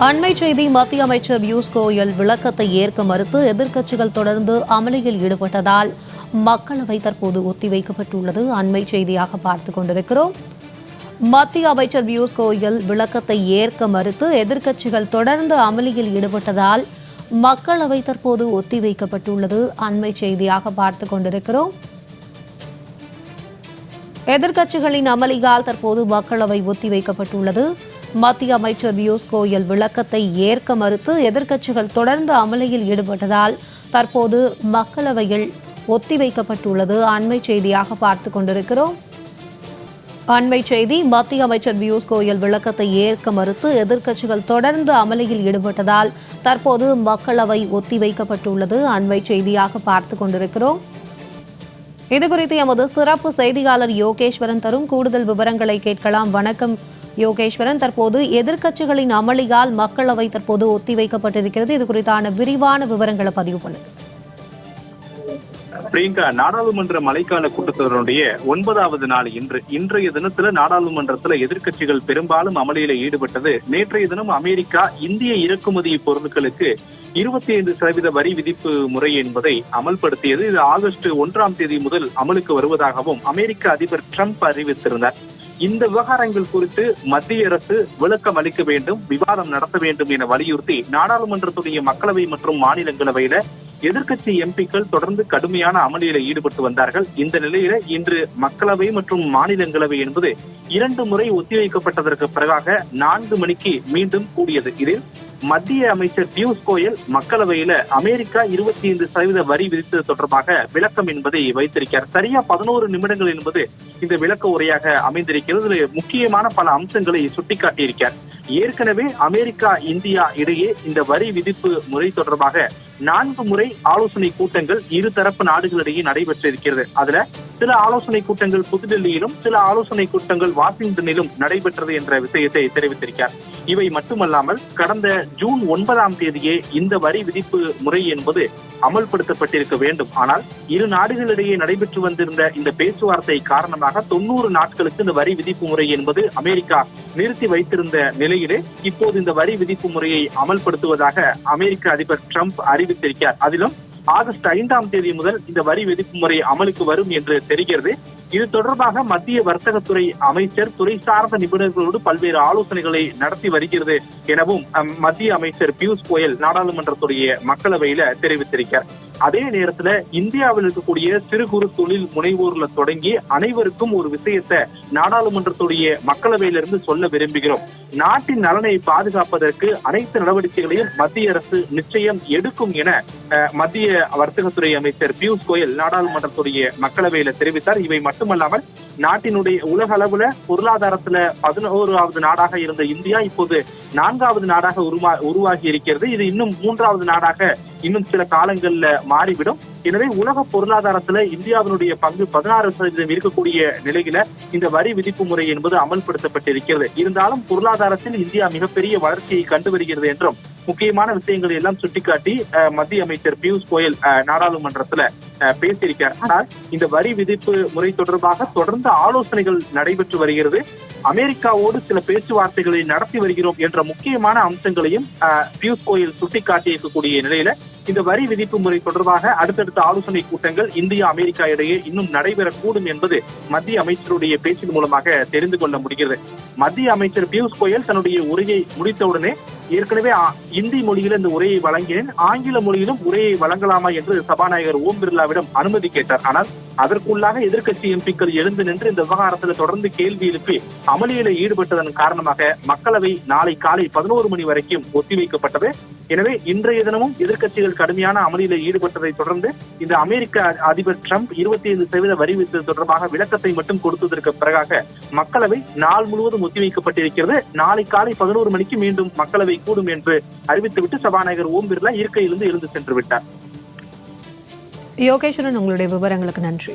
அண்மை செய்தி மத்திய அமைச்சர் பியூஷ் கோயல் விளக்கத்தை ஏற்க மறுத்து எதிர்க்கட்சிகள் தொடர்ந்து அமளியில் ஈடுபட்டதால் மக்களவை தற்போது ஒத்திவைக்கப்பட்டுள்ளது. அண்மை செய்தியாக பார்த்துக் கொண்டிருக்கிறோம். மத்திய அமைச்சர் பியூஷ் கோயல் விளக்கத்தை ஏற்க மறுத்து எதிர்க்கட்சிகள் தொடர்ந்து அமளியில் ஈடுபட்டதால் மக்களவை தற்போது ஒத்திவைக்கப்பட்டுள்ளது. அண்மை செய்தியாக பார்த்துக் கொண்டிருக்கிறோம். எதிர்க்கட்சிகளின் அமளியால் தற்போது மக்களவை ஒத்திவைக்கப்பட்டுள்ளது. மத்திய அமைச்சர் பியூஷ் கோயல் விளக்கத்தை ஏற்க மறுத்து எதிர்க்கட்சிகள் தொடர்ந்து அமளியில் ஈடுபட்டதால் தற்போது மக்களவையில் ஒத்திவைக்கப்பட்டுள்ளது. அண்மை செய்தியாக பார்த்துக் கொண்டிருக்கிறோம். அண்மை செய்தி மத்திய அமைச்சர் பியூஷ் கோயல் விளக்கத்தை ஏற்க மறுத்து எதிர்க்கட்சிகள் தொடர்ந்து அமளியில் ஈடுபட்டதால் தற்போது மக்களவை ஒத்திவைக்கப்பட்டுள்ளது. அண்மை செய்தியாக பார்த்துக் கொண்டிருக்கிறோம். இதுகுறித்து எமது சிறப்பு செய்தியாளர் யோகேஸ்வரன் தரும் கூடுதல் விவரங்களை கேட்கலாம். வணக்கம். யோகேஸ்வரன் தற்போது எதிர்க்கட்சிகளின் அமளியால் மக்களவை தற்போது ஒத்திவைக்கப்பட்டிருக்கிறது. இது குறித்தான விரிவான விவரங்களை பதிவு பண்ணுது பிரியங்கா நாடாளுமன்ற மழைக்கால கூட்டத்தொடருடைய ஒன்பதாவது நாள் இன்று இன்றைய தினத்துல நாடாளுமன்றத்துல எதிர்க்கட்சிகள் பெரும்பாலும் அமளியில ஈடுபட்டது. நேற்றைய தினம் அமெரிக்கா இந்திய இறக்குமதி பொருட்களுக்கு இருபத்தி ஐந்து சதவீத வரி விதிப்பு முறை என்பதை அமல்படுத்தியது. இது ஆகஸ்ட் ஒன்றாம் தேதி முதல் அமலுக்கு வருவதாகவும் அமெரிக்க அதிபர் டிரம்ப் அறிவித்திருந்தார். இந்த விவகாரங்கள் குறித்து மத்திய அரசு விளக்கம் அளிக்க வேண்டும் விவாதம் நடத்த வேண்டும் என வலியுறுத்தி நாடாளுமன்றத்துடைய மக்களவை மற்றும் மாநிலங்களவையில எதிர்க்கட்சி எம்பிக்கள் தொடர்ந்து கடுமையான அமளியில ஈடுபட்டு வந்தார்கள். இந்த நிலையில இன்று மக்களவை மற்றும் மாநிலங்களவை என்பது இரண்டு முறை ஒத்திவைக்கப்பட்டதற்கு பிறகாக நான்கு மணிக்கு மீண்டும் கூடியது. இதில் மத்திய அமைச்சர் பியூஷ் கோயல் மக்களவையில அமெரிக்கா இருபத்தி ஐந்து சதவீத வரி விதித்தது தொடர்பாக விளக்கம் என்பதை வைத்திருக்கிறார். சரியா பதினோரு நிமிடங்கள் என்பது இந்த விளக்க உரையாக அமைந்திருக்கிறது. முக்கியமான பல அம்சங்களை சுட்டிக்காட்டியிருக்கிறார். ஏற்கனவே அமெரிக்கா இந்தியா இடையே இந்த வரி விதிப்பு முறை தொடர்பாக நான்கு முறை ஆலோசனை கூட்டங்கள் இருதரப்பு நாடுகளிடையே நடைபெற்றிருக்கிறது. அதுல சில ஆலோசனை கூட்டங்கள் புதுடெல்லியிலும் சில ஆலோசனை கூட்டங்கள் வாஷிங்டனிலும் நடைபெற்றது என்ற விஷயத்தை தெரிவித்திருக்கிறார். இவை மட்டுமல்லாமல் கடந்த ஜூன் ஒன்பதாம் தேதியே இந்த வரி விதிப்பு முறை என்பது அமல்படுத்தப்பட்டிருக்க வேண்டும். ஆனால் இரு நாடுகளிடையே நடைபெற்று வந்திருந்த இந்த பேச்சுவார்த்தை காரணமாக தொண்ணூறு நாட்களுக்கு இந்த வரி விதிப்பு முறை என்பது அமெரிக்கா நிறுத்தி வைத்திருந்த நிலையிலே இப்போது இந்த வரி விதிப்பு முறையை அமல்படுத்துவதாக அமெரிக்க அதிபர் ட்ரம்ப் அறிவித்திருக்கிறார். அதிலும் ஆகஸ்ட் ஐந்தாம் தேதி முதல் இந்த வரி விதிப்பு முறை அமலுக்கு வரும் என்று தெரிகிறது. இது தொடர்பாக மத்திய வர்த்தகத்துறை அமைச்சர் துறை சார்ந்த நிபுணர்களோடு பல்வேறு ஆலோசனைகளை நடத்தி வருகிறது எனவும் மத்திய அமைச்சர் பியூஷ் கோயல் நாடாளுமன்றத்துடைய மக்களவையில தெரிவித்திருக்கிறார். அதே நேரத்துல இந்தியாவில் இருக்கக்கூடிய சிறு குறு தொழில் முனைவோர்ல தொடங்கி அனைவருக்கும் ஒரு விஷயத்தை நாடாளுமன்றத்துடைய மக்களவையிலிருந்து சொல்ல விரும்புகிறோம். நாட்டின் நலனை பாதுகாப்பதற்கு அனைத்து நடவடிக்கைகளையும் மத்திய அரசு நிச்சயம் எடுக்கும் என அஹ், மத்திய வர்த்தகத்துறை அமைச்சர் பியூஷ் கோயல் நாடாளுமன்றத்துடைய மக்களவையில தெரிவித்தார். இவை மட்டுமல்லாமல் நாட்டினுடைய உலக அளவுல பொருளாதாரத்துல பதினோராவது நாடாக இருந்த இந்தியா இப்போது நான்காவது நாடாக உருவா உருவாகி இருக்கிறது. இது இன்னும் மூன்றாவது நாடாக இன்னும் சில காலங்கள்ல மாறிவிடும். எனவே உலக பொருளாதாரத்துல இந்தியாவினுடைய பங்கு பதினாறு சதவீதம் இருக்கக்கூடிய நிலையில இந்த வரி விதிப்பு முறை என்பது அமல்படுத்தப்பட்டிருக்கிறது. இருந்தாலும் பொருளாதாரத்தில் இந்தியா மிகப்பெரிய வளர்ச்சியை கண்டு வருகிறது என்றும் முக்கியமான விஷயங்களை எல்லாம் சுட்டிக்காட்டி அஹ், மத்திய அமைச்சர் பியூஷ் கோயல் அஹ், நாடாளுமன்றத்துல பேசியிருக்கார் ஆனால் இந்த வரி விதிப்பு முறை தொடர்பாக தொடர்ந்து ஆலோசனைகள் நடைபெற்று வருகிறது. அமெரிக்காவோடு சில பேச்சுவார்த்தைகளை நடத்தி வருகிறோம் என்ற முக்கியமான அம்சங்களையும் பியூஷ் கோயல் சுட்டிக்காட்டி இருக்கக்கூடிய நிலையில இந்த வரி விதிப்பு முறை தொடர்பாக அடுத்தடுத்த ஆலோசனை கூட்டங்கள் இந்தியா அமெரிக்கா இடையே இன்னும் நடைபெறக்கூடும் என்பது மத்திய அமைச்சருடைய பேச்சின் மூலமாக தெரிந்து கொள்ள முடிகிறது. மத்திய அமைச்சர் பியூஷ் கோயல் தன்னுடைய உரையை முடித்தவுடனே ஏற்கனவே இந்தி மொழியில இந்த உரையை வழங்கினேன். ஆங்கில மொழியிலும் உரையை வழங்கலாமா என்று சபாநாயகர் ஓம் பிர்லாவிடம் அனுமதி கேட்டார். ஆனால் அதற்குள்ளாக எதிர்கட்சி எம்பிக்கள் எழுந்து நின்று இந்த விவகாரத்தில் தொடர்ந்து கேள்வி எழுப்பி அமளியில ஈடுபட்டதன் காரணமாக மக்களவை நாளை காலை பதினோரு மணி வரைக்கும் ஒத்திவைக்கப்பட்டது. எனவே இன்றைய தினமும் எதிர்கட்சிகள் கடுமையான அமளியில ஈடுபட்டதை தொடர்ந்து இந்த அமெரிக்க அதிபர் டிரம்ப் இருபத்தி ஐந்து சதவீத வரி விதித்தது தொடர்பாக விளக்கத்தை மட்டும் கொடுத்ததற்கு பிறகாக மக்களவை நாள் முழுவதும் ஒத்திவைக்கப்பட்டிருக்கிறது. நாளை காலை பதினோரு மணிக்கு மீண்டும் மக்களவை கூடும் என்று அறிவித்துவிட்டு சபாநாயகர் ஓம் பிர்லா இருக்கையிலிருந்து எழுந்து சென்று விட்டார். யோகேஸ்வரன் உங்களுடைய விவரங்களுக்கு நன்றி.